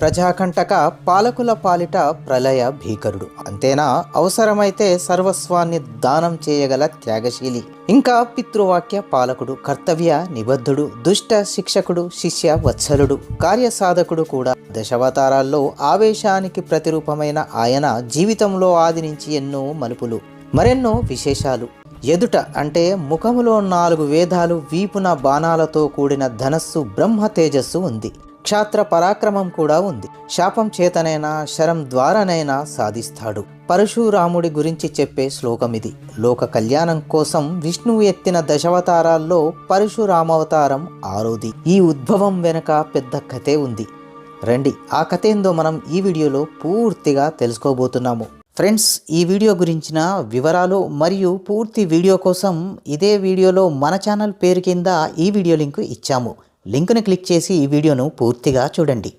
ప్రజాకంటక పాలకుల పాలిట ప్రళయ భీకరుడు. అంతేనా? అవసరమైతే సర్వస్వాన్ని దానం చేయగల త్యాగశీలి. ఇంకా పితృవాక్య పాలకుడు కర్తవ్య నిబద్ధుడు దుష్ట శిక్షకుడు శిష్య వత్సలుడు కార్యసాధకుడు కూడా దశావతారాల్లో ఆవేశానికి ప్రతిరూపమైన ఆయన జీవితంలో ఆదిరించి ఎన్నో మలుపులు మరెన్నో విశేషాలు. ఎదుట అంటే ముఖములో నాలుగు వేదాలు వీపున బాణాలతో కూడిన ధనస్సు బ్రహ్మ తేజస్సు ఉంది. క్షాత్ర పరాక్రమం కూడా ఉంది. శాపం చేతనైనా శరం ద్వారానైనా సాధిస్తాడు. పరశురాముడి గురించి చెప్పే శ్లోకం ఇది. లోక కళ్యాణం కోసం విష్ణువు ఎత్తిన దశావతారాల్లో పరశురామవతారం ఆరోది. ఈ ఉద్భవం వెనుక పెద్ద కథే ఉంది. రండి ఆ కథ ఏందో మనం ఈ వీడియోలో పూర్తిగా తెలుసుకోబోతున్నాము. ఫ్రెండ్స్ ఈ వీడియో గురించిన వివరాలు మరియు పూర్తి వీడియో కోసం ఇదే వీడియోలో మన ఛానల్ పేరు కింద ఈ వీడియో లింక్ ఇచ్చాము. లింకును క్లిక్ చేసి ఈ వీడియోను పూర్తిగా చూడండి.